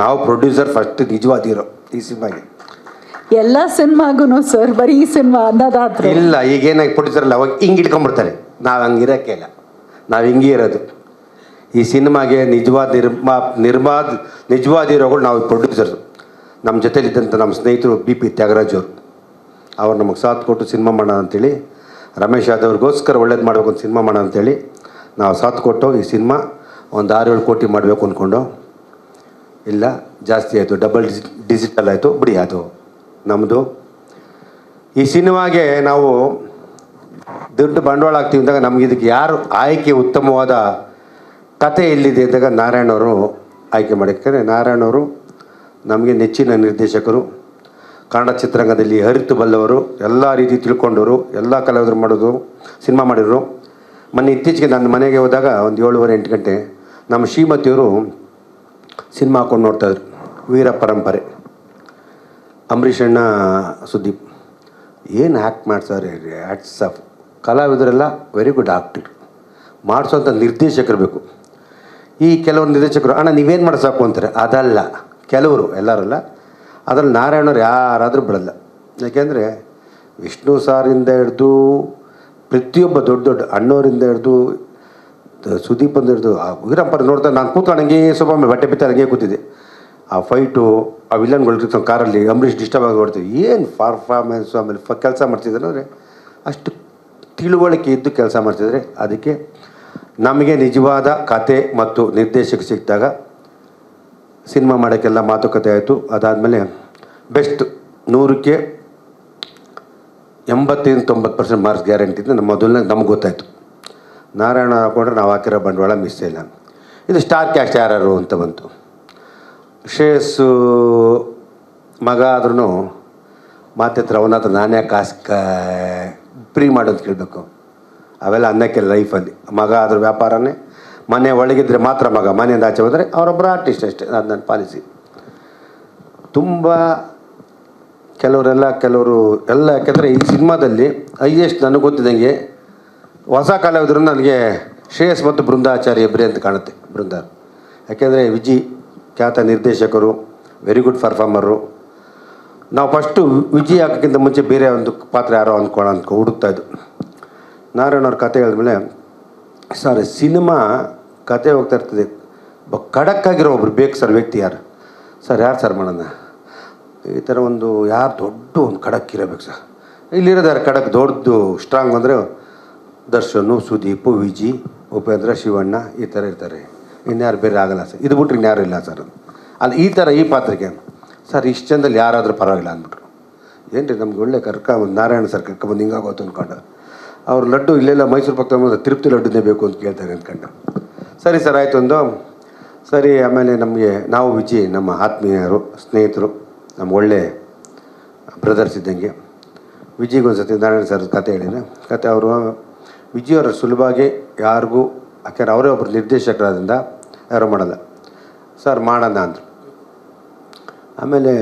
ನಾವು producer first ನಿಜವಾದ hero ಈ ಸಿನಿಮಾಗೆ. ಎಲ್ಲ ಸಿನಿಮಾಗೂ ಸರ್ ಬರೀ ಈ ಸಿನಿಮಾ ಅನ್ನೋದಾದ್ರೆ ಇಲ್ಲ ಈಗೇನಾಗಿ ಪ್ರೊಡ್ಯೂಸರ್ ಅವಾಗ ಹಿಂಗೆ ಇಟ್ಕೊಂಡ್ಬಿಡ್ತಾರೆ. ನಾವು ಹಂಗೆ ಇರೋಕ್ಕೆ ಇಲ್ಲ. ನಾವು ಹಿಂಗೆ ಇರೋದು. ಈ ಸಿನಿಮಾಗೆ ನಿಜವಾದ ನಿರ್ಮಾ ನಿರ್ಮಾದ ನಿಜವಾದ ಹೀರೋಗಳು ನಾವು ಪ್ರೊಡ್ಯೂಸರ್ಸ್ ನಮ್ಮ ಜೊತೆಲಿದ್ದಂಥ ನಮ್ಮ ಸ್ನೇಹಿತರು ಬಿ ಪಿ ತ್ಯಾಗರಾಜ್ ಅವರು. ಅವ್ರು ನಮಗೆ ಸಾಥ್ ಕೊಟ್ಟು ಸಿನಿಮಾ ಮಾಡೋಣ ಅಂತೇಳಿ ರಮೇಶ್ ಯಾದವ್ರಿಗೋಸ್ಕರ ಒಳ್ಳೇದು ಮಾಡಬೇಕು ಅಂತ ಸಿನಿಮಾ ಮಾಡೋಣ ಅಂತೇಳಿ ನಾವು ಸಾಥ್ ಕೊಟ್ಟು ಈ ಸಿನಿಮಾ ಒಂದು ಆರು ಏಳು ಕೋಟಿ ಮಾಡಬೇಕು ಅಂದ್ಕೊಂಡು ಇಲ್ಲ, ಜಾಸ್ತಿ ಆಯಿತು ಡಬಲ್ ಡಿಜಿ ಡಿಜಿಟಲ್ ಆಯಿತು, ಬಿಡಿ ಅದು. ನಮ್ಮದು ಈ ಸಿನಿಮಾಗೆ ನಾವು ದುಡ್ಡು ಬಂಡವಾಳ ಹಾಕ್ತೀವಿ ಅಂದಾಗ ನಮ್ಗೆ ಇದಕ್ಕೆ ಯಾರು ಆಯ್ಕೆ ಉತ್ತಮವಾದ ಕತೆ ಎಲ್ಲಿದೆ ಅಂದಾಗ ನಾರಾಯಣವರು ಆಯ್ಕೆ ಮಾಡಿದ್ದಾರೆ. ನಾರಾಯಣವರು ನಮಗೆ ನೆಚ್ಚಿನ ನಿರ್ದೇಶಕರು. ಕನ್ನಡ ಚಿತ್ರರಂಗದಲ್ಲಿ ಹರಿತು ಬಲ್ಲವರು, ಎಲ್ಲ ರೀತಿ ತಿಳ್ಕೊಂಡವರು, ಎಲ್ಲ ಕಲಾವಿದರು ಮಾಡೋದು, ಸಿನಿಮಾ ಮಾಡಿದರು. ಮೊನ್ನೆ ಇತ್ತೀಚೆಗೆ ನನ್ನ ಮನೆಗೆ ಹೋದಾಗ ಒಂದು ಏಳುವರೆ ಎಂಟು ಗಂಟೆ, ನಮ್ಮ ಶ್ರೀಮತಿಯವರು ಸಿನಿಮಾ ಹಾಕೊಂಡು ನೋಡ್ತಾಯಿದ್ರು ವೀರ ಪರಂಪರೆ. ಅಂಬರೀಷ್ ಅಣ್ಣ, ಸುದೀಪ್. ಏನು ಆ್ಯಕ್ಟ್ ಮಾಡ್ತಾರೆ ಆ್ಯಕ್ಟ್ಸ್ ಆಫ್ ಕಲಾವಿದರೆಲ್ಲ ವೆರಿ ಗುಡ್ ಆಕ್ಟರ್ ಮಾಡಿಸೋಂಥ ನಿರ್ದೇಶಕರು ಬೇಕು ಈ ಕೆಲವರು ನಿರ್ದೇಶಕರು, ಅಣ್ಣ, ನೀವೇನು ಮಾಡಿ ಸಾಕು? ಅಂತಾರೆ. ಅದಲ್ಲ. ಕೆಲವರು, ಎಲ್ಲರಲ್ಲ. ಅದರಲ್ಲಿ ನಾರಾಯಣವ್ರು ಯಾರಾದರೂ ಬಿಡಲ್ಲ. ಯಾಕೆಂದರೆ ವಿಷ್ಣು ಸಾರಿಂದ ಹಿಡ್ದು ಪ್ರತಿಯೊಬ್ಬ ದೊಡ್ಡ ದೊಡ್ಡ ಅಣ್ಣವರಿಂದ ಹಿಡ್ದು ಸುದೀಪ್ ಹಿಡ್ದು ಆ ವೀರಪ್ಪರ ನೋಡ್ತಾ ನಾನು ಕೂತ್ಕೊಂಡು ಹಂಗೆ ಸ್ವಲ್ಪ ಬಟ್ಟೆ ಬಿತ್ತ ಹಂಗೆ ಕೂತಿದ್ದೆ. ಆ ಫೈಟು ಆ ವಿಲನ್ಗಳು ಕಾರಲ್ಲಿ, ಅಂಬರೀಷ್ ಡಿಸ್ಟರ್ಬ್ ಆಗಿ ಏನು ಪರ್ಫಾರ್ಮೆನ್ಸ್ ಆಮೇಲೆ ಫ ಕೆಲಸ ಮಾಡ್ತಿದ್ದಾರೆ ಅಂದರೆ ಅಷ್ಟು ತಿಳುವಳಿಕೆ ಇದ್ದು ಕೆಲಸ ಮಾಡ್ತಿದ್ದಾರೆ. ಅದಕ್ಕೆ ನಮಗೆ ನಿಜವಾದ ಕತೆ ಮತ್ತು ನಿರ್ದೇಶಕ ಸಿಕ್ಕಿದಾಗ ಸಿನಿಮಾ ಮಾಡೋಕ್ಕೆಲ್ಲ ಮಾತುಕತೆ ಆಯಿತು. ಅದಾದಮೇಲೆ ಬೆಸ್ಟ್ ನೂರಕ್ಕೆ ಎಂಬತ್ತೈದು ತೊಂಬತ್ತು ಪರ್ಸೆಂಟ್ ಮಾರ್ಕ್ಸ್ ಗ್ಯಾರಂಟಿ ಅಂತ ನಮ್ಮ ಮೊದಲನೇ ನಮ್ಗೆ ಗೊತ್ತಾಯಿತು. ನಾರಾಯಣ ಹಾಕೊಂಡ್ರೆ ನಾವು ಹಾಕಿರೋ ಬಂಡವಾಳ ಮಿಸ್ ಇಲ್ಲ. ಇದು ಸ್ಟಾರ್ ಕ್ಯಾಸ್ಟ್ ಯಾರು ಅಂತ ಬಂತು. ಶ್ರೇಯಸ್ಸು ಮಗ ಆದ್ರೂ ಮಾತೆತ್ರ ಅವನ ಹತ್ರ ನಾನೇ ಕಾಸು ಫ್ರೀ ಮಾಡೋದು ಕೇಳಬೇಕು. ಅವೆಲ್ಲ ಅನ್ನಕ್ಕೆ ಲೈಫಲ್ಲಿ ಮಗ ಆದ್ರೂ ವ್ಯಾಪಾರನೇ. ಮನೆ ಒಳಗಿದ್ರೆ ಮಾತ್ರ ಮಗ. ಮನೆಯಿಂದ ಆಚೆ ಹೋದರೆ ಅವರೊಬ್ಬರ ಆರ್ಟಿಸ್ಟ್ ಅಷ್ಟೇ. ಅದು ನನ್ನ ಪಾಲಿಸಿ ತುಂಬ ಕೆಲವರೆಲ್ಲ, ಕೆಲವರು ಎಲ್ಲ ಯಾಕೆಂದರೆ ಈ ಸಿನಿಮಾದಲ್ಲಿ ಹೈಯೆಸ್ಟ್ ನನಗೆ ಗೊತ್ತಿದ್ದಂಗೆ ಹೊಸ ಕಲಾವಿದರು ನನಗೆ ಶ್ರೇಯಸ್ ಮತ್ತು ಬೃಂದಾಚಾರ್ಯ ಇಬ್ಬರೇ ಅಂತ ಕಾಣುತ್ತೆ ಬೃಂದ ಯಾಕೆಂದರೆ ವಿಜಿ ಖ್ಯಾತ ನಿರ್ದೇಶಕರು ವೆರಿ ಗುಡ್ ಪರ್ಫಾರ್ಮರು ನಾವು ಫಸ್ಟು ವಿಜಿ ಹಾಕೋಕ್ಕಿಂತ ಮುಂಚೆ ಬೇರೆ ಒಂದು ಪಾತ್ರ ಯಾರೋ ಅಂದ್ಕೊಳ್ಳೋ ಅಂದ್ಕೊ ಹುಡುಕ್ತಾ ಇದ್ದು. ನಾರಾಯಣ ಅವ್ರ ಕತೆ ಹೇಳಿದ್ಮೇಲೆ, ಸರ್, ಸಿನಿಮಾ ಕತೆ ಹೋಗ್ತಾ ಇರ್ತದೆ. ಬ ಖಡಕ್ಕಾಗಿರೋ ಒಬ್ರು ಬೇಕು ಸರ್ ವ್ಯಕ್ತಿ ಯಾರು? ಸರ್ ಯಾರು ಸರ್ ಮಾಡೋಣ? ಈ ಥರ ಒಂದು ಯಾರು ದೊಡ್ಡ ಒಂದು ಖಡಕ್ ಇರಬೇಕು ಸರ್. ಇಲ್ಲಿರೋದು ಯಾರು? ಖಡಕ್ ದೊಡ್ಡದು ಸ್ಟ್ರಾಂಗ್ ಅಂದರೆ ದರ್ಶನು, ಸುದೀಪು, ವಿಜಿ, ಉಪೇಂದ್ರ, ಶಿವಣ್ಣ ಈ ಥರ ಇರ್ತಾರೆ. ಇನ್ಯಾರು ಬೇರೆ ಆಗಲ್ಲ ಸರ್. ಇದು ಬಿಟ್ರೆ ಇನ್ಯಾರು ಇಲ್ಲ ಸರ್. ಅಲ್ಲಿ, ಈ ಥರ ಈ ಪಾತ್ರಕ್ಕೆ ಸರ್, ಇಷ್ಟು ಚಂದಲ್ಲಿ ಯಾರಾದರೂ ಪರವಾಗಿಲ್ಲ ಅಂದ್ಬಿಟ್ರು. ಏನು ರೀ ನಮ್ಗೆ ಒಳ್ಳೆ ಕರ್ಕೊಂಬಂದು ನಾರಾಯಣ ಸರ್ ಕರ್ಕೊಂಬಂದು ಹಿಂಗಾಗೋತು ಅಂದ್ಕೊಂಡು ಅವ್ರ ಲಡ್ಡು ಇಲ್ಲೆಲ್ಲ ಮೈಸೂರು ಪಕ್ಕ ತಿರುಪತಿ ಲಡ್ಡುನೇ ಬೇಕು ಅಂತ ಕೇಳ್ತಾರೆ ಅಂದ್ಕೊಂಡು ಸರಿ ಸರ್, ಆಯಿತು ಒಂದು. ಸರಿ, ಆಮೇಲೆ ನಮಗೆ ನಾವು ವಿಜಿ, ನಮ್ಮ ಆತ್ಮೀಯರು, ಸ್ನೇಹಿತರು, ನಮ್ಮ ಒಳ್ಳೆ ಬ್ರದರ್ಸ್ ಇದ್ದಂಗೆ. ವಿಜಿಗೊಂದು ಸತಿ ನಾರಾಯಣ ಸರ್ ಕತೆ ಹೇಳಿದೆ ಕತೆ ಅವರು ವಿಜಯವರು ಸುಲಭವಾಗಿ ಯಾರಿಗೂ ಯಾಕೆಂದ್ರೆ ಅವರೇ ಒಬ್ಬರು ನಿರ್ದೇಶಕರಾದ್ರಿಂದ ಯಾರು ಮಾಡಲ್ಲ. ಸರ್, ಮಾಡೋಣ ಅಂದರು. ಆಮೇಲೆ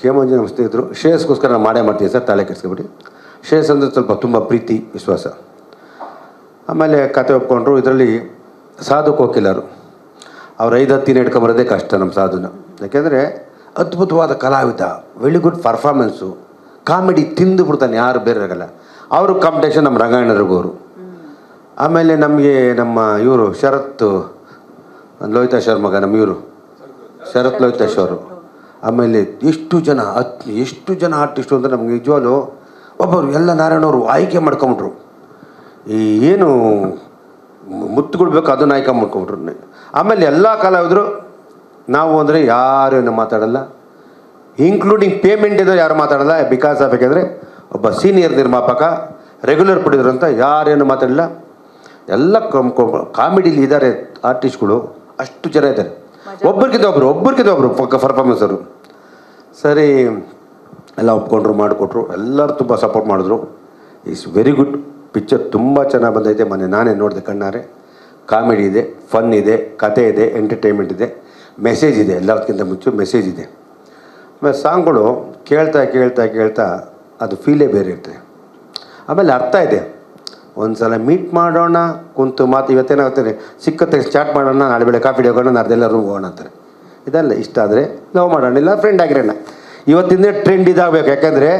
ಕೇಮಂಜಿ ನಮ್ಮ ಸ್ನೇಹಿತರು, ಶ್ರೇಯಸ್ಗೋಸ್ಕರ ನಾನು ಮಾಡೇ ಮಾಡ್ತೀನಿ ಸರ್ ತಲೆ ಕೆಡಿಸ್ಕೊಬಿಡಿ. ಶ್ರೇಯಸ್ ಅಂದರೆ ಸ್ವಲ್ಪ ತುಂಬ ಪ್ರೀತಿ, ವಿಶ್ವಾಸ. ಆಮೇಲೆ ಕತೆ ಒಪ್ಕೊಂಡ್ರು, ಇದರಲ್ಲಿ ಸಾಧು ಕೋಕಿಲರು. ಅವ್ರು ಐದು ಹತ್ತಿನ ಹಿಡ್ಕೊಂಬರೋದೇ ಕಷ್ಟ ನಮ್ಮ ಸಾಧುನ. ಯಾಕೆಂದರೆ ಅದ್ಭುತವಾದ ಕಲಾವಿದ ವೆರಿ ಗುಡ್ ಪರ್ಫಾರ್ಮೆನ್ಸು ಕಾಮಿಡಿ ತಿಂದು ಬಿಡ್ತಾನೆ, ಯಾರು ಬೇರೆ ಆಗಲ್ಲ ಅವರು ಕಾಂಪಿಟೇಷನ್ ನಮ್ಮ ರಂಗಾಯಣರಿಗೋರು ಆಮೇಲೆ ನಮಗೆ ನಮ್ಮ ಇವರು, ಶರತ್ ಲೋಹಿತಾಶ್ ಮಗ ನಮ್ಮ ಇವರು. ಶರತ್ ಲೋಹಿತಾಶ್ ಅವರು ಆಮೇಲೆ ಎಷ್ಟು ಜನ ಎಷ್ಟು ಜನ ಆರ್ಟಿಸ್ಟು ಅಂದರೆ ನಮ್ಗೆ ನಿಜವಾಗ್ಲು ಒಬ್ಬರು ಎಲ್ಲ ನಾರಾಯಣವರು ಆಯ್ಕೆ ಮಾಡ್ಕೊಂಬಿಟ್ರು. ಈ ಏನು ಮುತ್ತುಗಳು ಬೇಕು ಅದನ್ನು ಆಯ್ಕೆ ಮಾಡ್ಕೊಂಬಿಟ್ರು. ಆಮೇಲೆ ಎಲ್ಲ ಕಲಾವಿದರು ನಾವು ಅಂದರೆ ಏನು ಮಾತಾಡಲ್ಲ. ಇನ್ಕ್ಲೂಡಿಂಗ್ ಪೇಮೆಂಟ್ ಇದ್ದರೆ ಯಾರು ಮಾತಾಡಲ್ಲ. ಬಿಕಾಸ್ ಆಫ್ ಯಾಕೆಂದರೆ ಒಬ್ಬ ಸೀನಿಯರ್ ನಿರ್ಮಾಪಕ ರೆಗ್ಯುಲರ್ ಪಡೆದ್ರಂತ ಅಂತ ಯಾರೇನು ಮಾತಾಡಲ್ಲ ಎಲ್ಲ ಕಾಮಿಡಿಲಿ ಇದ್ದಾರೆ ಆರ್ಟಿಸ್ಟ್ಗಳು ಅಷ್ಟು ಜನ ಇದ್ದಾರೆ ಒಬ್ಬರಿಗಿಂತ ಒಬ್ಬರು ಒಬ್ಬರಿಗಿಂತ ಒಬ್ಬರು ಪಕ್ಕ ಪರ್ಫಾರ್ಮೆನ್ಸ್ ಅವರು. ಸರಿ ಎಲ್ಲ ಒಪ್ಕೊಂಡ್ರು ಮಾಡಿಕೊಟ್ರು ಎಲ್ಲರೂ ತುಂಬ ಸಪೋರ್ಟ್ ಮಾಡಿದ್ರು. ಇಟ್ಸ್ ವೆರಿ ಗುಡ್ ಪಿಕ್ಚರ್ ತುಂಬ ಚೆನ್ನಾಗಿ ಬಂದೈತೆ. ಮೊನ್ನೆ ನಾನೇ ನೋಡಿದೆ ಕಣ್ಣಾರೆ. ಕಾಮಿಡಿ ಇದೆ ಫನ್ ಇದೆ ಕತೆ ಇದೆ ಎಂಟರ್ಟೈನ್ಮೆಂಟ್ ಇದೆ. ಮೆಸೇಜ್ ಇದೆ ಎಲ್ಲದಕ್ಕಿಂತ ಮುಂಚೆ ಮೆಸೇಜ್ ಇದೆ. ಆಮೇಲೆ ಸಾಂಗ್ಗಳು ಕೇಳ್ತಾ ಕೇಳ್ತಾ ಕೇಳ್ತಾ ಅದು ಫೀಲೇ ಬೇರೆ ಇರ್ತದೆ. ಆಮೇಲೆ ಅರ್ಥ ಇದೆ. ಒಂದು ಸಲ ಮೀಟ್ ಮಾಡೋಣ, ಕುಂತು ಮಾತು ಇವತ್ತೇನಾಗ್ತಾರೆ ಸಿಕ್ಕತ್ತೆ ಸ್ಟಾರ್ಟ್ ಮಾಡೋಣ, ನಾಳೆ ಬೆಳೆ ಕಾಫಿ ಹೋಗೋಣ ನಾಡ್ದೆಲ್ಲ ರೂಮ್ ಹೋಗೋಣ ಅಂತಾರೆ. ಇದೆಲ್ಲ ಇಷ್ಟ ಆದರೆ ಲವ್ ಮಾಡೋಣ, ಇಲ್ಲ ಫ್ರೆಂಡ್ ಆಗಿರೋಣ. ಇವತ್ತಿಂದ ಟ್ರೆಂಡ್ ಇದಾಗಬೇಕು. ಯಾಕೆಂದರೆ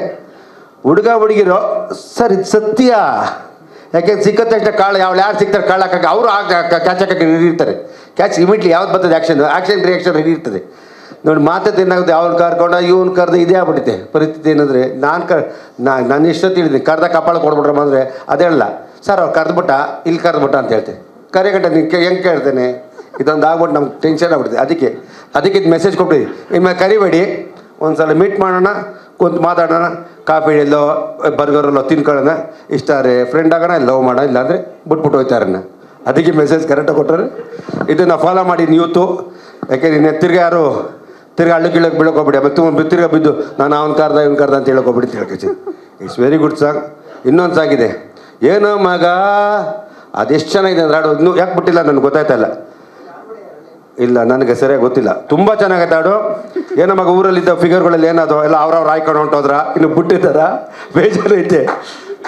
ಹುಡುಗ, ಹುಡುಗಿರೋ, ಸರ್ ಇದು ಸತ್ಯ. ಯಾಕೆಂದ್ರೆ ಸಿಕ್ಕ ತಕ್ಷಣ ಕಾಳು ಯಾವ ಯಾರು ಸಿಗ್ತಾರೆ ಕಾಳು ಹಾಕಕ್ಕೆ, ಅವರು ಕ್ಯಾಚ್ ಹಾಕಕ್ಕೆ ಇರ್ತಾರೆ ಕ್ಯಾಚ್ ಇಮಿಡಿಯಟ್ಲಿ ಯಾವ್ದು ಬರ್ತದೆ ಆ್ಯಕ್ಷನ್ ಆ್ಯಕ್ಷನ್ ರಿಯಾಕ್ಷನ್ ಇರ್ತದೆ ನೋಡಿ ಮಾತೆ ತಿನ್ನಾಗುತ್ತೆ ಅವ್ನು ಕರ್ಕೊಂಡು, ಇವ್ನು ಕರೆದು ಇದೇ ಆಗ್ಬಿಟ್ಟಿದೆ ಪರಿಸ್ಥಿತಿ ಏನಂದರೆ, ನಾನು ಕರ್ ನಾನು ಇಷ್ಟೊತ್ತು ಹೇಳಿದ್ದೀನಿ, ಕರ್ದ ಕಪಾಳ ಕೊಡ್ಬಿಟ್ರಮ್ಮ ಅಂದರೆ, ಅದೇ ಹೇಳಲ್ಲ ಸರ್, ಅವ್ರು ಕರೆದ್ಬಿಟ್ಟ ಇಲ್ಲಿ ಕರೆದ್ಬಿಟ್ಟ ಅಂತ ಹೇಳ್ತೆ. ಕರೆಗಟ್ಟೆ ನೀನು ಹೆಂಗೆ ಕೇಳ್ತೇನೆ? ಇದೊಂದು ಆಗ್ಬಿಟ್ಟು ನಮ್ಗೆ ಟೆನ್ಷನ್ ಆಗ್ಬಿಡುತ್ತೆ ಅದಕ್ಕೆ ಅದಕ್ಕೆ ಇದು ಮೆಸೇಜ್ ಕೊಟ್ಟು ನಿಮ್ಮ ಕರಿಬೇಡಿ. ಒಂದು ಸಲ ಮೀಟ್ ಮಾಡೋಣ, ಕುಂತು ಮಾತಾಡೋಣ. ಕಾಫಿ ಎಲ್ಲೋ ಬರ್ಗರಲ್ಲೋ ತಿನ್ಕೊಳ್ಳೋಣ. ಇಷ್ಟ ರೀ ಫ್ರೆಂಡ್ ಆಗೋಣ ಲವ್ ಮಾಡೋಣ ಇಲ್ಲಾಂದರೆ ಬಿಟ್ಬಿಟ್ಟು ಹೋಯ್ತಾರನ್ನ. ಅದಕ್ಕೆ ಮೆಸೇಜ್ ಕರೆಕ್ಟಾಗಿ ಕೊಟ್ಟರೆ. ಇದನ್ನು ಫಾಲೋ ಮಾಡಿ ಯೂತು ಯಾಕೆಂದ್ರೆ ನಿನ್ನೆ ತಿರ್ಗಿ ಯಾರು ತಿರ್ಗಿ ಹಳ್ಳಿ ಕೀಳಕ್ಕೆ ಬೀಳಕ್ಕೆ ಹೋಗ್ಬಿಡಿ ಆಮೇಲೆ ತುಂಬ ತಿರ್ಗಿ ಬಿದ್ದು, ನಾನು ಅವ್ನ ಕರ್ದ ಇವ್ನ ಕರ್ದ ಅಂತ ಹೇಳಕ್ಕೆ ಹೋಗ್ಬಿಡಿ ತಿಳ್ಕೊಚಿ ಇಟ್ಸ್ ವೆರಿ ಗುಡ್ ಸಾಂಗ್ ಇನ್ನೊಂದು ಸಾಂಗ್ ಇದೆ ಏನೋ ಮಗ, ಅದೆಷ್ಟು ಚೆನ್ನಾಗಿದೆ ಅಂದ್ರೆ ಹಾಡು ಇನ್ನೂ ಯಾಕೆ ಬಿಟ್ಟಿಲ್ಲ? ನನಗೆ ಗೊತ್ತಾಯ್ತಾ ಇಲ್ಲ. ನನಗೆ ಸರಿಯಾಗಿ ಗೊತ್ತಿಲ್ಲ. ತುಂಬ ಚೆನ್ನಾಗೈತೆ ಹಾಡು ಏನೋ ಮಗ, ಊರಲ್ಲಿದ್ದ ಫಿಗರ್ಗಳಲ್ಲಿ ಏನದು ಎಲ್ಲ ಅವ್ರವ್ರು ಆಯ್ಕೊಂಡು ಹೊಂಟೋದ್ರ? ಇನ್ನು ಬಿಟ್ಟಿದ್ದಾರ? ಬೇಜಾರೈತೆ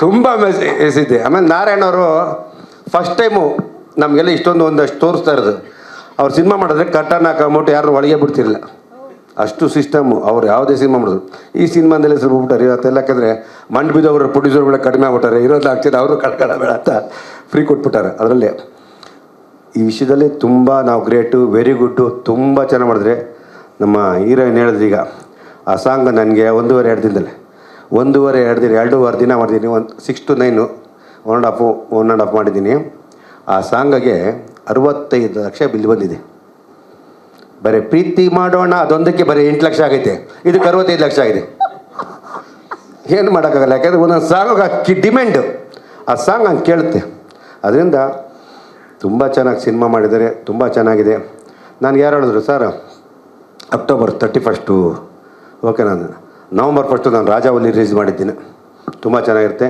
ತುಂಬ ಮೆಸ್ ಇದೆ. ಆಮೇಲೆ ನಾರಾಯಣ ಅವರು ಫಸ್ಟ್ ಟೈಮು ನಮಗೆಲ್ಲ ಇಷ್ಟೊಂದು ಒಂದಷ್ಟು ತೋರಿಸ್ತಾ ಇರೋದು. ಅವ್ರು ಸಿನಿಮಾ ಮಾಡಿದ್ರೆ ಕಟ್ಟನ್ನ ಹಾಕೊಂಬಿಟ್ಟು ಯಾರು ಒಳಗೆ ಬಿಡ್ತಿರಲಿಲ್ಲ. ಅಷ್ಟು ಸಿಸ್ಟಮು ಅವ್ರು ಯಾವುದೇ ಸಿನಿಮಾ ಮಾಡಿದ್ರು. ಈ ಸಿನಿಮಾದಲ್ಲಿ ಸ್ವಲ್ಪ ಬಿಟ್ಟಾರೆ ಇವತ್ತೆಲ್ಲ ಯಾಕಂದರೆ ಮಂಡ್ ಬಿದ್ದವರು ಪ್ರೊಡ್ಯೂಸರ್ಗಳು ಕಡಿಮೆ ಆಗ್ಬಿಟ್ಟಾರೆ. ಇರೋದು ಆಗ್ತಿದೆ ಅವರು ಕಳ್ಕೊಳ್ಳಬೇಡ ಅಂತ ಫ್ರೀ ಕೊಟ್ಬಿಟ್ಟಾರೆ ಅದರಲ್ಲಿ. ಈ ವಿಷಯದಲ್ಲಿ ತುಂಬ ನಾವು ಗ್ರೇಟು ವೆರಿ ಗುಡ್ಡು ತುಂಬ ಚೆನ್ನಾಗಿ ಮಾಡಿದ್ರೆ ನಮ್ಮ ಹೀರೋಯಿನ್ ಹೇಳಿದ್ರು ಈಗ, ಆ ಸಾಂಗ್ ನನಗೆ ಒಂದೂವರೆ, ಎರಡು ದಿನದಲ್ಲಿ. ಒಂದೂವರೆ, ಎರಡು ದಿನ, ಎರಡೂವರೆ ದಿನ ಮಾಡಿದ್ದೀನಿ. ಒಂದು six two nine one and half one and half ಮಾಡಿದ್ದೀನಿ. ಆ ಸಾಂಗಗೆ ಅರವತ್ತೈದು ಲಕ್ಷ ಬಿಲ್ ಬಂದಿದೆ. ಬರೀ ಪ್ರೀತಿ ಮಾಡೋಣ, ಅದೊಂದಕ್ಕೆ ಬರೀ ಎಂಟು ಲಕ್ಷ ಆಗೈತೆ. ಇದಕ್ಕೆ ಅರವತ್ತೈದು ಲಕ್ಷ ಆಗಿದೆ. ಏನು ಮಾಡೋಕ್ಕಾಗಲ್ಲ, ಯಾಕಂದರೆ ಒಂದೊಂದು ಸಾಂಗ್ ಅಕ್ಕಿ ಡಿಮ್ಯಾಂಡು ಆ ಸಾಂಗ್ ಹಂಗೆ ಕೇಳುತ್ತೆ. ಅದರಿಂದ ತುಂಬ ಚೆನ್ನಾಗಿ ಸಿನಿಮಾ ಮಾಡಿದ್ದಾರೆ, ತುಂಬ ಚೆನ್ನಾಗಿದೆ. ನಾನು ಯಾರು ಹೇಳಿದ್ರು, sir October thirty first okay ನಾನು ನವಂಬರ್ ಫಸ್ಟು ನಾನು ರಾಜಾವಲ್ಲಿ ರಿಲೀಸ್ ಮಾಡಿದ್ದೀನಿ. ತುಂಬ ಚೆನ್ನಾಗಿರುತ್ತೆ.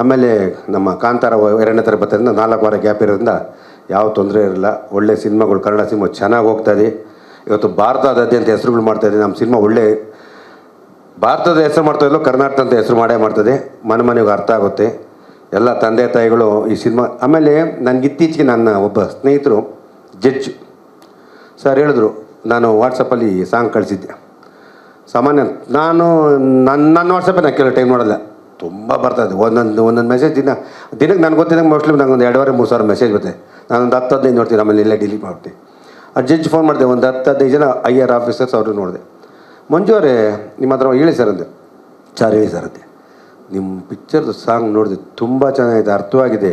ಆಮೇಲೆ ನಮ್ಮ ಕಾಂತಾರ ಎರಡನೇ ಬರ್ತದ್ರಿಂದ ನಾಲ್ಕು ವಾರ ಗ್ಯಾಪ್ ಇರೋದ್ರಿಂದ ಯಾವ ತೊಂದರೆ ಇರಲ್ಲ. ಒಳ್ಳೆ ಸಿನಿಮಾಗಳು, ಕನ್ನಡ ಸಿನಿಮಾ ಚೆನ್ನಾಗಿ ಹೋಗ್ತಾ ಇದೆ ಇವತ್ತು ಭಾರತದಾದ್ಯಂತ ಹೆಸರುಗಳು ಮಾಡ್ತಾ ಇದೆ ನಮ್ಮ ಸಿನಿಮಾ ಒಳ್ಳೆ ಭಾರತದ ಹೆಸರು ಮಾಡ್ತಾ ಕರ್ನಾಟಕದ ಕರ್ನಾಟಕ ಅಂತ ಹೆಸರು ಮಾಡೇ ಮಾಡ್ತದೆ. ಮನೆ ಮನೆಗೆ ಅರ್ಥ ಆಗುತ್ತೆ. ಎಲ್ಲ ತಂದೆ ತಾಯಿಗಳು ಈ ಸಿನಿಮಾ, ಆಮೇಲೆ ನನಗೆ ಇತ್ತೀಚೆಗೆ ನನ್ನ ಒಬ್ಬ ಸ್ನೇಹಿತರು ಜಡ್ಜ್. ಸರ್ ಹೇಳಿದ್ರು, ನಾನು ವಾಟ್ಸಪ್ಪಲ್ಲಿ ಸಾಂಗ್ ಕಳಿಸಿದ್ದೆ. ಸಾಮಾನ್ಯ, ನಾನು ನನ್ನ ನನ್ನ ವಾಟ್ಸಪ್ಪೇ ನಾನು ಕೆಲವು ಟೈಮ್ ನೋಡಲ್ಲ. ತುಂಬ ಬರ್ತದೆ ಒಂದೊಂದು ಒಂದೊಂದು ಮೆಸೇಜ್ ದಿನ, ದಿನಕ್ಕೆ ನನಗೆ ಗೊತ್ತಿದ್ದಂಗೆ ಮೋಸ್ಟ್ಲಿ ನಂಗೆ ಒಂದು ಎರಡುವರೆ ಮೂರು ಸಾವಿರ ಮೆಸೇಜ್ ಬರುತ್ತೆ ನಾನು ಒಂದು ಹತ್ತು ಹದಿನೈದು ನೋಡ್ತೀನಿ, ಆಮೇಲೆ ಇಲ್ಲೇ ಡಿಲೀಟ್ ಮಾಡ್ತೀನಿ. ಆ ಜಡ್ಜ್ ಫೋನ್ ಮಾಡಿದೆ, ಒಂದು ಹತ್ತು ಹದಿನೈದು ಜನ ಐ ಆರ್ ಆಫೀಸರ್ಸ್ ಅವರು ನೋಡಿದೆ. ಮಂಜು ಅವರೇ, ನಿಮ್ಮ ಹತ್ರ ಹೇಳಿ ಸರ್ ಅಂದೆ. ಸರ್ ಹೇಳಿ ಸರ್ ಅಂತೆ. ನಿಮ್ಮ ಪಿಕ್ಚರ್ದು ಸಾಂಗ್ ನೋಡಿದೆ, ತುಂಬ ಚೆನ್ನಾಗಿದೆ ಅರ್ಥವಾಗಿದೆ.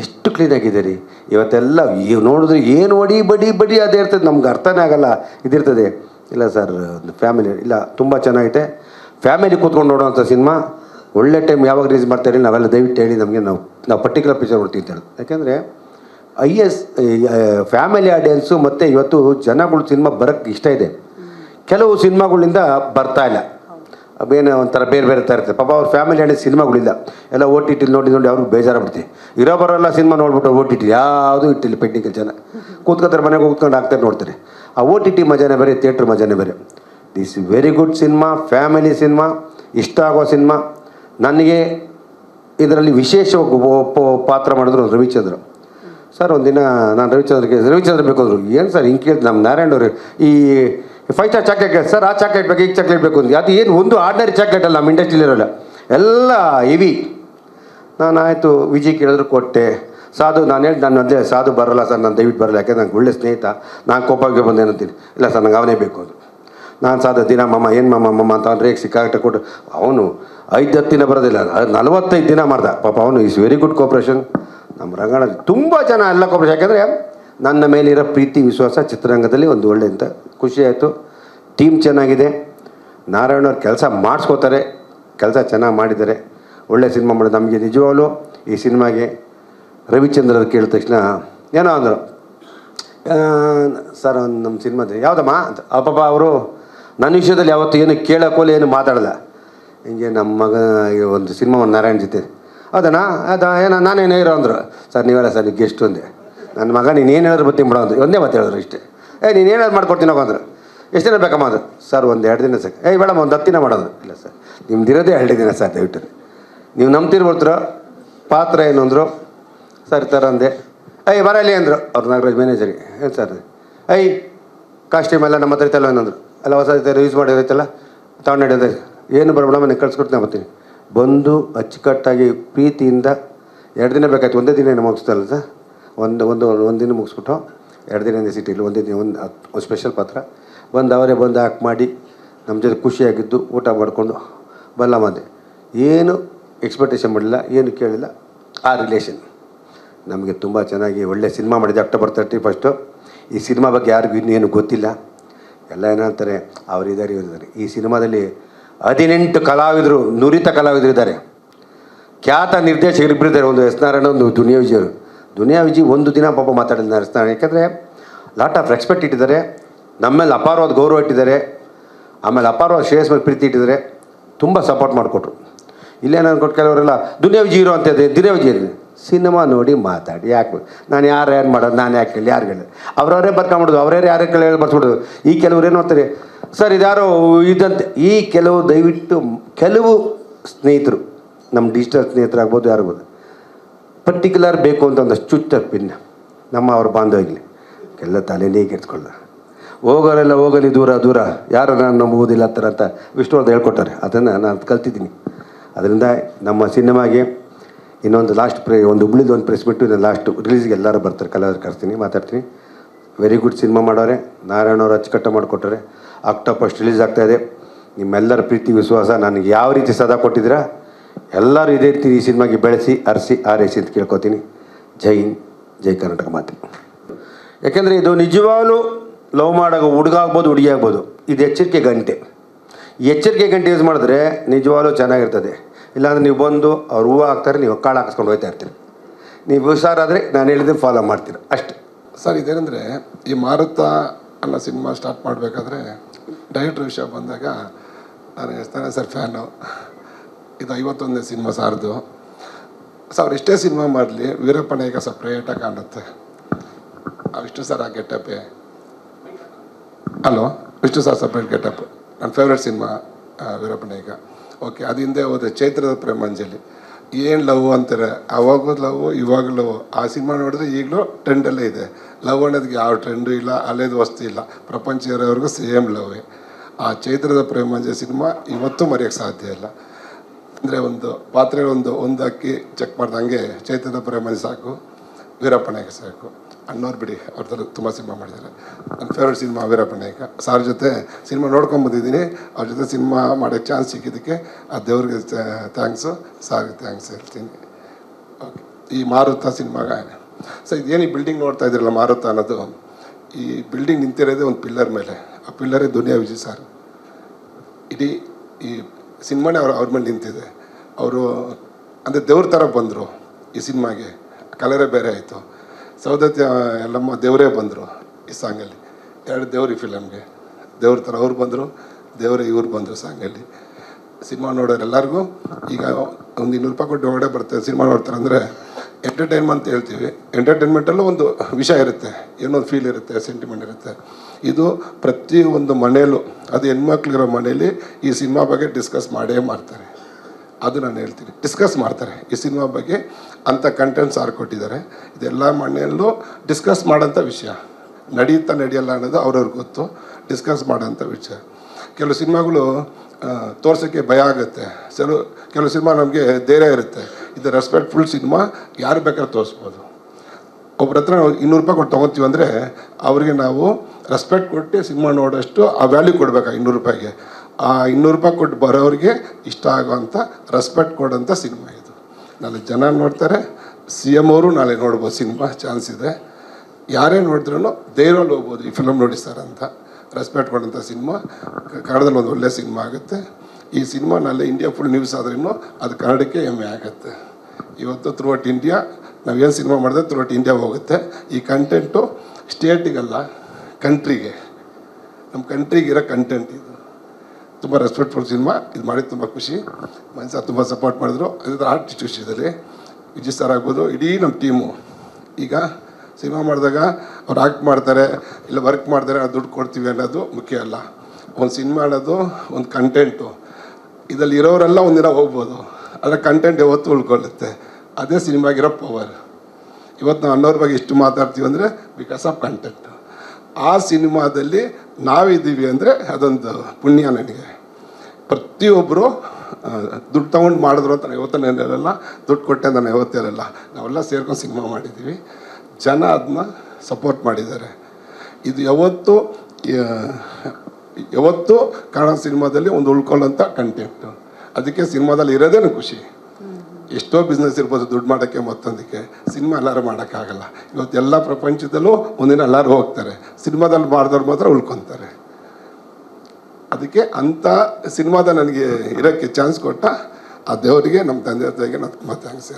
ಎಷ್ಟು ಕ್ಲೀನಾಗಿದೆ ರೀ. ಇವತ್ತೆಲ್ಲ ಈ ನೋಡಿದ್ರೆ ಏನು ಒಡಿ ಬಡಿ ಬಡಿ ಅದೇ ಇರ್ತದೆ. ನಮ್ಗೆ ಅರ್ಥನೇ ಆಗಲ್ಲ, ಇದಿರ್ತದೆ. ಇಲ್ಲ ಸರ್ ಫ್ಯಾಮಿಲಿ ಇಲ್ಲ, ತುಂಬ ಚೆನ್ನಾಗಿದೆ ಫ್ಯಾಮಿಲಿ ಕೂತ್ಕೊಂಡು ನೋಡೋವಂಥ ಸಿನಿಮಾ ಒಳ್ಳೆ ಟೈಮ್ ಯಾವಾಗ ರಿಲೀಸ್ ಮಾಡ್ತಾ ನಾವೆಲ್ಲ ದಯವಿಟ್ಟು ಹೇಳಿ ನಮಗೆ ನಾವು ನಾವು ಪರ್ಟಿಕ್ಯುಲರ್ ಪಿಕ್ಚರ್ ಹೇಳಿ. ಯಾಕೆಂದರೆ ಐ ಎಸ್ ಫ್ಯಾಮಿಲಿ ಆಡಿಯನ್ಸು ಮತ್ತು ಇವತ್ತು ಜನಗಳು ಸಿನಿಮಾ ಬರೋಕ್ಕೆ ಇಷ್ಟ ಇದೆ. ಕೆಲವು ಸಿನಿಮಾಗಳಿಂದ ಬರ್ತಾ ಇಲ್ಲ. ಬೇರೆ ಒಂಥರ ಬೇರೆ ಬೇರೆ ಥರ ಇರ್ತದೆ. ಪಾಪ ಅವ್ರ ಫ್ಯಾಮಿಲಿ ಆಡಿಯನ್ಸ್ ಸಿನಿಮಾಗಳಿಲ್ಲ ಎಲ್ಲ ಓ ಟಿ ಟಿಲಿ ನೋಡಿ ನೋಡಿ ಅವ್ರಿಗೆ ಬಿಡ್ತೀವಿ ಇರೋ ಬರೋಲ್ಲ ಸಿನಿಮಾ ನೋಡ್ಬಿಟ್ಟು ಓ ಟಿ ಟಿ ಯಾವುದೂ ಇಟ್ಟಿಲ್ಲ ಪೆಂಡಿಂಗಲ್ಲಿ ಜನ ಕೂತ್ಕೊತಾರೆ ಮನೆಗೆ ಕೂತ್ಕೊಂಡು ಹಾಕ್ತಾರೆ ನೋಡ್ತಾರೆ. ಆ ಓ ಟಿ ಟಿ ಮಜಾನೇ ಬೇರೆ ಥಿಯೇಟ್ರ್ ಮಜಾನೇ ಬೇರೆ. This very good cinema family cinema ಇಷ್ಟ ಆಗೋ ಸಿನಿಮಾ ನನಗೆ ಇದರಲ್ಲಿ ವಿಶೇಷ ಪಾತ್ರ ಮಾಡಿದ್ರು ರವಿಚಂದ್ರ. ಸರ್, ಒಂದಿನ ನಾನು ರವಿಚಂದ್ರಗೆ ರವಿಚಂದ್ರ ಬೇಕಾದ್ರು, ಏನು ಸರ್ ಹಿಂಗೆ ಕೇಳಿದ್ರು ನಮ್ಮ ನಾರಾಯಣ ಅವರು? ಈ ಫೈವ್ ಸ್ಟಾರ್ ಚಾಕ್ಲೇಟ್ ಸರ್ ಆ ಚಾಕ್ಲೇಟ್ ಬೇಕು ಈಗ ಚಾಕ್ಲೇಟ್ ಬೇಕು ಅಂತ. ಅದು ಏನು ಒಂದು ಆರ್ಡಿನರಿ ಚಾಕ್ಲೇಟ್ ಅಲ್ಲ, ನಮ್ಮ ಇಂಡಸ್ಟ್ರಿಲಿರೋಲ್ಲ ಎಲ್ಲ ಹೆವಿ ನಾನು ಆಯಿತು ವಿಜಿ ಕೇಳಿದ್ರು, ಕೊಟ್ಟೆ. ಸಾಧು, ನಾನು ಹೇಳಿ ನಾನು ಅದೇ, ಸಾಧು ಬರಲ್ಲ ಸರ್, ನಾನು ದಯವಿಟ್ಟು ಬರಲ್ಲ, ಯಾಕೆಂದ್ರೆ ನಂಗೆ ಒಳ್ಳೆ ಸ್ನೇಹಿತ. ನಾನು ಕೋಪಕ್ಕೆ ಬಂದೇನಂತೀನಿ ಇಲ್ಲ ಸರ್, ನಂಗೆ ಅವನೇ ಬೇಕು ಅದು. ನಾನು ಸಾಧ ದಿನ ಮಮ್ಮ, ಏನು ಮಮ್ಮ ಮಮ್ಮ ಅಂತ ಅಂದರೆ ಈಗ ಸಿಕ್ಕಾಗಟ್ಟೆ ಕೊಟ್ಟು, ಅವನು ಐದು ಹತ್ತು ದಿನ ಬರೋದಿಲ್ಲ ನಲವತ್ತೈದು ದಿನ ಮಾಡ್ದ. ಪಾಪ ಅವನು ಈಸ್ ವೆರಿ ಗುಡ್ ಕೋಪ್ರೇಷನ್ ನಮ್ಮ ರಂಗಣ ತುಂಬ ಜನ ಎಲ್ಲ ಕೋಪ್ರೇಷನ್ ಯಾಕೆಂದರೆ ನನ್ನ ಮೇಲಿರೋ ಪ್ರೀತಿ, ವಿಶ್ವಾಸ ಚಿತ್ರರಂಗದಲ್ಲಿ ಒಂದು ಒಳ್ಳೆ ಅಂತ. ಖುಷಿ ಆಯಿತು. ಟೀಮ್ ಚೆನ್ನಾಗಿದೆ. ನಾರಾಯಣವ್ರ ಕೆಲಸ ಮಾಡಿಸ್ಕೋತಾರೆ. ಕೆಲಸ ಚೆನ್ನಾಗಿ ಮಾಡಿದ್ದಾರೆ. ಒಳ್ಳೆ ಸಿನಿಮಾ ಮಾಡಿದ್ರು ನಮಗೆ ನಿಜವಾಗ್ಲೂ ಈ ಸಿನಿಮಾಗೆ ರವಿಚಂದ್ರ ಕೇಳಿದ ತಕ್ಷಣ ಏನೋ ಅಂದರು ಸರ್ ನಮ್ಮ ಸಿನಿಮಾದ ಯಾವುದಮ್ಮ ಅಂತ. ಅಪ್ಪ ಪಾಪ ಅವರು ನನ್ನ ವಿಷಯದಲ್ಲಿ ಯಾವತ್ತು ಏನು ಕೇಳೋಕೋಲಿ ಏನು ಮಾತಾಡಲ್ಲ. ಹಿಂಗೆ ನಮ್ಮ ಮಗ ಒಂದು ಸಿನಿಮಾ ಒಂದು ನಾರಾಯಣ ಜೊತೆ. ಹೌದಣ್ಣ ಅದ? ಏನ? ನಾನೇನು ಇರೋ ಅಂದರು. ಸರ್, ನೀವೆಲ್ಲ ಸರ್, ನೀವು ಗೆಸ್ಟ್ ಒಂದೇ. ನನ್ನ ಮಗ, ನೀನು ಏನು ಹೇಳಿದ್ರು ಬರ್ತೀನಿ ಬಿಡೋ ಅಂದ್ರೆ. ಒಂದೇ ಮಾತು ಹೇಳಿದ್ರು ಇಷ್ಟೇ. ಏ, ನೀನು ಏನಾದ್ರು ಮಾಡ್ಕೊಡ್ತೀನಿ ಅಂದರು. ಎಷ್ಟು ದಿನ ಬೇಕಮ್ಮ ಅದು ಸರ್, ಒಂದು ಎರಡು ದಿನ ಸಾಕು ಏಯ್ ಮೇಡಮ್ ಒಂದು ಹತ್ತು ದಿನ ಮಾಡೋದು. ಇಲ್ಲ ಸರ್, ನಿಮ್ದಿರೋದೇ ಎರಡು ದಿನ ಸರ್, ದಯವಿಟ್ಟು. ನೀವು ನಂಬ್ತೀರಿ ಬರ್ತೀರೋ ಪಾತ್ರ ಏನು ಅಂದರು? ಸರ್ ತರ ಅಂದೆ. ಐ ಬರಲಿ ಅಂದರು. ಅವ್ರು ನಾಗರಾಜ್ ಮ್ಯಾನೇಜರಿಗೆ ಏನು ಸರ್? ಐ ಕಾಸ್ಟ್ಯೂಮ್ ಎಲ್ಲ ನಮ್ಮ ಹತ್ರ ಇತ್ತಲ್ಲ ಅನ್ನೋದು ಎಲ್ಲ ಹೊಸ ಯೂಸ್ ಮಾಡಿರೈತಲ್ಲ, ತಗೊಂಡು ಏನು ಬರಬೇಡ ನಾನು ಕಳ್ಸ್ಕೊಡ್ತೀನಿ ಬರ್ತೀನಿ. ಬಂದು ಅಚ್ಚುಕಟ್ಟಾಗಿ ಪ್ರೀತಿಯಿಂದ ಎರಡು ದಿನ ಬೇಕಾಯ್ತು, ಒಂದೇ ದಿನ ಮುಗಿಸ್ತಲ್ಲ ಸರ್ ಒಂದು ಒಂದು ಒಂದು ದಿನ ಮುಗಿಸ್ಬಿಟ್ಟು ಎರಡು ದಿನ ಸಿಟಿಲಿ ಒಂದೇ ದಿನ, ಒಂದು ಒಂದು ಸ್ಪೆಷಲ್ ಪಾತ್ರ. ಬಂದು ಅವರೇ ಬಂದು ಹಾಕಿ ಮಾಡಿ ನಮ್ಮ ಜೊತೆ ಖುಷಿಯಾಗಿದ್ದು, ಊಟ ಮಾಡಿಕೊಂಡು ಬಲ್ಲ ಮಾದೆ. ಏನು ಎಕ್ಸ್ಪೆಕ್ಟೇಷನ್ ಮಾಡಿಲ್ಲ, ಏನು ಕೇಳಿಲ್ಲ, ಆ ರಿಲೇಷನ್ ನಮಗೆ ತುಂಬ ಚೆನ್ನಾಗಿ ಒಳ್ಳೆ ಸಿನಿಮಾ ಮಾಡಿದೆ ಅಕ್ಟೋಬರ್ ತರ್ಟಿ ಫಸ್ಟು ಈ ಸಿನಿಮಾ ಬಗ್ಗೆ ಯಾರಿಗೂ ಇನ್ನೇನು ಗೊತ್ತಿಲ್ಲ. ಎಲ್ಲ ಏನಂತಾರೆ ಅವರಿದ್ದಾರೆ ಇವರಿದ್ದಾರೆ ಈ ಸಿನಿಮಾದಲ್ಲಿ ಹದಿನೆಂಟು ಕಲಾವಿದರು, ನುರಿತ ಕಲಾವಿದರು ಇದ್ದಾರೆ ಖ್ಯಾತ ನಿರ್ದೇಶಕರು ಇಬ್ಬರಿದ್ದಾರೆ ಒಂದು ಎಸ್ ನಾರಾಯಣ, ಒಂದು ದುನಿಯಾ ವಿಜಯರು ದುನಿಯಾ ವಿಜಯ್ ಒಂದು ದಿನ ಪಾಪ ಮಾತಾಡಿದ್ದಾರೆ ಎಸ್ ನಾರಾಯಣ. ಯಾಕಂದರೆ ಲಾಟ್ ಆಫ್ ರೆಸ್ಪೆಕ್ಟ್ ಇಟ್ಟಿದ್ದಾರೆ, ನಮ್ಮೇಲೆ ಅಪಾರವಾದ ಗೌರವ ಇಟ್ಟಿದ್ದಾರೆ, ಆಮೇಲೆ ಅಪಾರವಾದ ಶ್ರೇಯಸ್ ಮೇಲೆ ಪ್ರೀತಿ ಇಟ್ಟಿದ್ದಾರೆ, ತುಂಬ ಸಪೋರ್ಟ್ ಮಾಡಿಕೊಟ್ರು. ಇಲ್ಲೇನು ಅನ್ಕೊಟ್ಟು ಕೆಲವರೆಲ್ಲ, ದುನಿಯಾ ವಿಜಯ್ ಇರೋ ಅಂತ ಇದೆ ದುನಿಯಾ ವಿಜಯ್. ಸಿನಿಮಾ ನೋಡಿ ಮಾತಾಡಿ. ಯಾಕೆ ನಾನು ಯಾರು ಏನು ಮಾಡೋದು, ನಾನು ಯಾಕೆ ಹೇಳಿ ಯಾರು ಹೇಳಿ ಅವ್ರವರೇ ಬರ್ಕೊಂಬಿಡೋದು ಅವರೇ ಯಾರೇ ಕೇಳಿ ಹೇಳಿ ಬರ್ಸ್ಬಿಡೋದು. ಈ ಕೆಲವ್ರು ಏನು ಮಾಡ್ತಾರೆ? ಸರ್, ಇದ್ಯಾರೋ ಇದಂತೆ ಈ ಕೆಲವು ದಯವಿಟ್ಟು ಕೆಲವು ಸ್ನೇಹಿತರು ನಮ್ಮ ಡಿಜಿಟಲ್ ಸ್ನೇಹಿತರಾಗ್ಬೋದು ಯಾರಾಗ್ಬೋದು ಪರ್ಟಿಕ್ಯುಲರ್ ಬೇಕು ಅಂತ ಒಂದು ಚುಚ್ಚ ಪಿನ್ನ ನಮ್ಮ ಅವ್ರ ಬಾಂಧವ್ಯಗಳು ಎಲ್ಲ ತಲೆನೇ ಕೆಡ್ಸ್ಕೊಳ್ಳ ಹೋಗೋರೆಲ್ಲ ಹೋಗಲಿ, ದೂರ ದೂರ. ಯಾರು ನಾನು ನಂಬುವುದಿಲ್ಲ ಅಂತ ಥರ ಅಂತ ವಿಷ್ಣುವರ್ಧ ಹೇಳ್ಕೊಟ್ಟಾರೆ. ಅದನ್ನು ನಾನು ಕಲ್ತಿದ್ದೀನಿ. ಅದರಿಂದ ನಮ್ಮ ಸಿನಿಮಾಗೆ ಇನ್ನೊಂದು ಲಾಸ್ಟ್ ಪ್ರೇ ಒಂದು ಉಳಿದು ಒಂದು ಪ್ರೆಸ್ ಬಿಟ್ಟು ಇನ್ನೊಂದು ಲಾಸ್ಟ್ ರಿಲೀಸ್ಗೆ ಎಲ್ಲರೂ ಬರ್ತಾರೆ, ಕಲಾವಿದ್ರು ಕರ್ತೀನಿ ಮಾತಾಡ್ತೀನಿ. ವೆರಿ ಗುಡ್ ಸಿನಿಮಾ ಮಾಡೋರೆ, ನಾರಾಯಣ ಅವ್ರು ಅಚ್ಚುಕಟ್ಟ ಅಕ್ಟೋಬರ್ ಫಸ್ಟ್ ರಿಲೀಸ್ ಆಗ್ತಾಯಿದೆ ನಿಮ್ಮೆಲ್ಲರ ಪ್ರೀತಿ, ವಿಶ್ವಾಸ, ನನಗೆ ಯಾವ ರೀತಿ ಸದಾ ಕೊಟ್ಟಿದ್ದೀರಾ? ಎಲ್ಲರೂ ಇದೇ ರೀತಿ ಈ ಸಿನಿಮಾಗೆ ಬೆಳೆಸಿ, ಅರಸಿ, ಆರೈಸಿ ಅಂತ ಕೇಳ್ಕೊತೀನಿ. ಜೈ ಹಿಂದ್, ಜೈ ಕರ್ನಾಟಕ ಮಾತೆ. ಯಾಕೆಂದರೆ ಇದು ನಿಜವಾಗ್ಲೂ ಲವ್ ಮಾಡೋ ಹುಡುಗ ಆಗ್ಬೋದು, ಹುಡುಗಿ ಆಗ್ಬೋದು. ಇದು ಎಚ್ಚರಿಕೆ ಗಂಟೆ. ಎಚ್ಚರಿಕೆ ಗಂಟೆ ಯೂಸ್ ಮಾಡಿದ್ರೆ ನಿಜವಾಗ್ಲೂ ಚೆನ್ನಾಗಿರ್ತದೆ. ಇಲ್ಲಾಂದ್ರೆ ನೀವು ಬಂದು ಅವ್ರು ಹೂವು ಹಾಕ್ತಾರೆ, ನೀವು ಕಾಳು ಹಾಕಿಸ್ಕೊಂಡು ಹೋಗ್ತಾ ಇರ್ತೀರಿ. ನೀವು ಹುಷಾರಾದರೆ ನಾನು ಹೇಳಿದ್ದು ಫಾಲೋ ಮಾಡ್ತೀರ. ಅಷ್ಟೆ. ಸರ್, ಇದೇನೆಂದರೆ ಈ ಮಾರುತ ಅನ್ನೋ ಸಿನಿಮಾ ಸ್ಟಾರ್ಟ್ ಮಾಡಬೇಕಾದ್ರೆ ಡೈರೆಕ್ಟ್ರ್ ವಿಷಯ ಬಂದಾಗ ನಾನು ಹೇಳ್ತಾನೆ ಸರ್ ಫ್ಯಾನು. ಇದು ಐವತ್ತೊಂದನೇ ಸಿನಿಮಾ ಸಾರ್ದು. ಸೊ ಅವ್ರು ಎಷ್ಟೇ ಸಿನಿಮಾ ಮಾಡಲಿ, ವೀರಪ್ಪನ ಈಗ ಸಪ್ರೇಟಾಗಿ ಕಾಣುತ್ತೆ. ಆ ವಿಷ್ಣು ಸರ್ ಆ ಗೆಟಪ್ಪೆ hello Vishnu sir separate getup. ನನ್ನ ಫೇವ್ರೆಟ್ ಸಿನಿಮಾ ವೀರಪ್ಪನ ಈಗ. ಓಕೆ, ಅದು ಹಿಂದೆ ಹೋದೆ ಚೈತ್ರದ ಪ್ರೇಮಾಂಜಲಿ. ಏನು ಲವ್ ಅಂತಾರೆ? ಅವಾಗೂ ಲವ್, ಇವಾಗ ಲವ್. ಆ ಸಿನಿಮಾ ನೋಡಿದ್ರೆ ಈಗಲೂ ಟ್ರೆಂಡಲ್ಲೇ ಇದೆ. ಲವ್ ಅನ್ನೋದಕ್ಕೆ ಯಾವ ಟ್ರೆಂಡು ಇಲ್ಲ, ಅಲ್ಲೇದು ವಸ್ತು ಇಲ್ಲ. ಪ್ರಪಂಚ ಇರೋವರೆಗೂ ಸೇಮ್ ಲವ್ ಆ ಚೈತ್ರದ ಪ್ರೇಮಾಂಜಲಿ ಸಿನಿಮಾ ಇವತ್ತು ಮರೆಯೋಕ್ಕೆ ಸಾಧ್ಯ ಇಲ್ಲ. ಅಂದರೆ ಒಂದು ಪಾತ್ರೆ ಒಂದು ಒಂದು ಅಕ್ಕಿ ಚೆಕ್ ಮಾಡ್ದಂಗೆ ಚೈತ್ರದ ಪ್ರೇಮಾಂಜಲಿ ಸಾಕು. ವೀರಪ್ಪನಾಯಕ ಸಾಕು ಅಣ್ಣವ್ರು ಬಿಡಿ ಅವ್ರ ಥರ ತುಂಬ ಸಿನಿಮಾ ಮಾಡಿದ್ದಾರೆ. ನನ್ನ ಫೇವ್ರೆಟ್ ಸಿನಿಮಾ ವೀರಪ್ಪನಾಯಕ ಸಾರ್ ಜೊತೆ ಸಿನಿಮಾ ನೋಡ್ಕೊಂಬಂದಿದ್ದೀನಿ ಅವ್ರ ಜೊತೆ ಸಿನಿಮಾ ಮಾಡೋಕ್ಕೆ ಚಾನ್ಸ್ ಸಿಕ್ಕಿದ್ದಕ್ಕೆ ಆ ದೇವ್ರಿಗೆ ಥ್ಯಾಂಕ್ಸು ಸಾರ್ಗೆ ಥ್ಯಾಂಕ್ಸ್ ಹೇಳ್ತೀನಿ. ಓಕೆ ಈ ಮಾರುತ ಸಿನಿಮಾಗ ಸರ್ ಇದೇನು ಈ ಬಿಲ್ಡಿಂಗ್ ನೋಡ್ತಾ ಇದ್ದೀರಲ್ಲ ಮಾರುತ ಅನ್ನೋದು? ಈ ಬಿಲ್ಡಿಂಗ್ ನಿಂತಿರೋದೇ ಒಂದು ಪಿಲ್ಲರ್ ಮೇಲೆ. ಆ ಪಿಲ್ಲರೇ ದುನಿಯಾ ವಿಜಯ್ ಸರ್. ಇಡೀ ಈ ಸಿನಿಮಾನೇ ಅವ್ರ ಅವ್ರ ಮೇಲೆ ನಿಂತಿದೆ. ಅವರು, ಅಂದರೆ ದೇವ್ರ ಥರ ಬಂದರು ಈ ಸಿನಿಮಾಗೆ. ಕಲರೇ ಬೇರೆ ಆಯಿತು. ಸೌದತ್ತಿ ಎಲ್ಲಮ್ಮ ದೇವರೇ ಬಂದರು ಈ ಸಾಂಗಲ್ಲಿ. ಎರಡು ದೇವ್ರು ಫಿಲಮ್ಗೆ. ದೇವ್ರ ಥರ ಅವ್ರು ಬಂದರು, ದೇವರೇ ಇವ್ರು ಬಂದರು ಸಾಂಗಲ್ಲಿ. ಸಿನಿಮಾ ನೋಡೋರು ಎಲ್ಲರಿಗೂ ಈಗ ಒಂದು ಇನ್ನೂರು ರೂಪಾಯಿ ಕೊಟ್ಟು ಒಳಗಡೆ ಬರ್ತಾರೆ ಸಿನಿಮಾ ನೋಡ್ತಾರೆ ಅಂದರೆ ಎಂಟರ್ಟೈನ್ಮೆಂಟ್ ಹೇಳ್ತೀವಿ. ಎಂಟರ್ಟೈನ್ಮೆಂಟಲ್ಲೂ ಒಂದು ವಿಷಯ ಇರುತ್ತೆ, ಏನೋ ಫೀಲ್ ಇರುತ್ತೆ ಸೆಂಟಿಮೆಂಟ್ ಇರುತ್ತೆ. ಇದು ಪ್ರತಿ ಒಂದು ಮನೆಯಲ್ಲೂ, ಅದು ಹೆಣ್ಮಕ್ಳಿರೋ ಮನೇಲಿ ಈ ಸಿನಿಮಾ ಬಗ್ಗೆ ಡಿಸ್ಕಸ್ ಮಾಡೇ ಮಾಡ್ತಾರೆ. ಅದು ನಾನು ಹೇಳ್ತೀನಿ. ಡಿಸ್ಕಸ್ ಮಾಡ್ತಾರೆ. ಈ ಸಿನಿಮಾ ಬಗ್ಗೆ ಅಂಥ ಕಂಟೆಂಟ್ಸ್ ಆರು ಕೊಟ್ಟಿದ್ದಾರೆ. ಇದೆಲ್ಲ ಮನೆಯಲ್ಲೂ ಡಿಸ್ಕಸ್ ಮಾಡೋಂಥ ವಿಷಯ. ನಡೆಯುತ್ತಾ ನಡೆಯಲ್ಲ ಅನ್ನೋದು ಅವ್ರವ್ರಿಗೆ ಗೊತ್ತು. ಡಿಸ್ಕಸ್ ಮಾಡೋಂಥ ವಿಷಯ. ಕೆಲವು ಸಿನಿಮಾಗಳು ತೋರ್ಸೋಕ್ಕೆ ಭಯ ಆಗುತ್ತೆ. ಕೆಲವು ಕೆಲವು ಸಿನಿಮಾ ನಮಗೆ ಧೈರ್ಯ ಇರುತ್ತೆ. ಇದು ರೆಸ್ಪೆಕ್ಟ್ಫುಲ್ ಸಿನಿಮಾ, ಯಾರು ಬೇಕಾದ್ರೆ ತೋರಿಸ್ಬೋದು. ಒಬ್ರ ಹತ್ರ ನಾವು ಇನ್ನೂರು ರೂಪಾಯಿ ಕೊಟ್ಟು ತೊಗೊತೀವಿ ಅಂದರೆ ಅವರಿಗೆ ನಾವು ರೆಸ್ಪೆಕ್ಟ್ ಕೊಟ್ಟು ಸಿನಿಮಾ ನೋಡೋಷ್ಟು ಆ ವ್ಯಾಲ್ಯೂ ಕೊಡಬೇಕಾ ಇನ್ನೂರು ರೂಪಾಯಿಗೆ? ಆ ಇನ್ನೂರು ರೂಪಾಯಿ ಕೊಟ್ಟು ಬರೋರಿಗೆ ಇಷ್ಟ ಆಗೋವಂಥ ರೆಸ್ಪೆಕ್ಟ್ ಕೊಡೋಂಥ ಸಿನಿಮಾ ಇದು. ನಾಳೆ ಜನ ನೋಡ್ತಾರೆ ಸಿ ಎಂ ಅವರು ನಾಳೆ ನೋಡ್ಬೋದು ಸಿನಿಮಾ ಚಾನ್ಸ್ ಇದೆ. ಯಾರೇ ನೋಡಿದ್ರೂ ಧೈರ್ಯಲ್ಲಿ ಹೋಗ್ಬೋದು ಈ ಫಿಲಮ್ ನೋಡಿ ಸರ್ ಅಂತ. ರೆಸ್ಪೆಕ್ಟ್ ಕೊಡೋಂಥ ಸಿನಿಮಾ ಕನ್ನಡದಲ್ಲಿ ಒಂದು ಒಳ್ಳೆ ಸಿನಿಮಾ ಆಗುತ್ತೆ. ಈ ಸಿನಿಮಾ ನಾಳೆ ಇಂಡಿಯಾ ಫುಲ್ ನ್ಯೂಸ್ ಆದ್ರೂ ಅದು ಕನ್ನಡಕ್ಕೆ ಹೆಮ್ಮೆ ಆಗುತ್ತೆ. ಇವತ್ತು ಥ್ರೂಔಟ್ ಇಂಡಿಯಾ ನಾವೇನು ಸಿನಿಮಾ ಮಾಡಿದ್ರೆ ಥ್ರೂಔಟ್ ಇಂಡಿಯಾ ಹೋಗುತ್ತೆ. ಈ ಕಂಟೆಂಟು ಸ್ಟೇಟಿಗಲ್ಲ ಕಂಟ್ರಿಗೆ ನಮ್ಮ ಕಂಟ್ರಿಗಿರೋ ಕಂಟೆಂಟ್ ಇದು. ತುಂಬ ರೆಸ್ಪೆಕ್ಟ್ಫುಲ್ ಸಿನಿಮಾ ಇದು ಮಾಡಿ ತುಂಬ ಖುಷಿ. ಮನ್ಸ ತುಂಬ ಸಪೋರ್ಟ್ ಮಾಡಿದ್ರು. ಅದೇ ಆರ್ಟಿಸ್ಟ್ ವಿಷಯದಲ್ಲಿ ವಿಜಯ್ ಸರ್ ಆಗ್ಬೋದು, ಇಡೀ ನಮ್ಮ ಟೀಮು ಈಗ ಸಿನಿಮಾ ಮಾಡಿದಾಗ ಅವ್ರು ಆ್ಯಕ್ಟ್ ಮಾಡ್ತಾರೆ, ಇಲ್ಲ ವರ್ಕ್ ಮಾಡ್ತಾರೆ ದುಡ್ಡು ಕೊಡ್ತೀವಿ ಅನ್ನೋದು ಮುಖ್ಯ ಅಲ್ಲ. ಒಂದು ಸಿನಿಮಾ ಅನ್ನೋದು ಒಂದು ಕಂಟೆಂಟು ಇದರಲ್ಲಿ ಇರೋರೆಲ್ಲ ಒಂದಿನ ಹೋಗ್ಬೋದು. ಆದರೆ ಕಂಟೆಂಟ್ ಯಾವತ್ತು ಉಳ್ಕೊಳ್ಳುತ್ತೆ. ಅದೇ ಸಿನಿಮಾಗಿರೋ ಪವರ್ ಇವತ್ತು ನಾವು ಅನ್ನೋರ ಬಗ್ಗೆ ಇಷ್ಟು ಮಾತಾಡ್ತೀವಿ ಅಂದರೆ ಬಿಕಾಸ್ ಆಫ್ ಕಂಟೆಂಟ್ ಆ ಸಿನಿಮಾದಲ್ಲಿ ನಾವಿದ್ದೀವಿ ಅಂದರೆ ಅದೊಂದು ಪುಣ್ಯ ನನಗೆ. ಪ್ರತಿಯೊಬ್ಬರು ದುಡ್ಡು ತೊಗೊಂಡು ಮಾಡಿದ್ರು ಅಂತ ನಾನು ಯಾವತ್ತೂ ದುಡ್ಡು ಕೊಟ್ಟೆ ನಾನು ಯಾವತ್ತೇ ಇರಲ್ಲ ನಾವೆಲ್ಲ ಸೇರ್ಕೊಂಡು ಸಿನಿಮಾ ಮಾಡಿದ್ದೀವಿ ಜನ ಅದನ್ನ ಸಪೋರ್ಟ್ ಮಾಡಿದ್ದಾರೆ. ಇದು ಯಾವತ್ತೂ ಯಾವತ್ತು ಕನ್ನಡ ಸಿನಿಮಾದಲ್ಲಿ ಒಂದು ಉಳ್ಕೊಳ್ಳೋಂಥ ಕಂಟೆಂಟು ಅದಕ್ಕೆ ಸಿನಿಮಾದಲ್ಲಿ ಇರೋದೇನು ಖುಷಿ? ಎಷ್ಟೋ ಬಿಸ್ನೆಸ್ ಇರ್ಬೋದು ದುಡ್ಡು ಮಾಡೋಕ್ಕೆ ಮತ್ತೊಂದಕ್ಕೆ. ಸಿನಿಮಾ ಎಲ್ಲರೂ ಮಾಡೋಕ್ಕಾಗಲ್ಲ. ಇವತ್ತು ಎಲ್ಲ ಪ್ರಪಂಚದಲ್ಲೂ ಒಂದಿನ ಎಲ್ಲರೂ ಹೋಗ್ತಾರೆ. ಸಿನಿಮಾದಲ್ಲಿ ಮಾಡಿದವ್ರು ಮಾತ್ರ ಉಳ್ಕೊತಾರೆ. ಅದಕ್ಕೆ ಅಂಥ ಸಿನಿಮಾದ ನನಗೆ ಇರೋಕ್ಕೆ ಚಾನ್ಸ್ ಕೊಟ್ಟ ಆ ದೇವರಿಗೆ, ನಮ್ಮ ತಂದೆ ತಾಯಿಗೆ ನಾನು ತುಂಬ ಥ್ಯಾಂಕ್ಸ್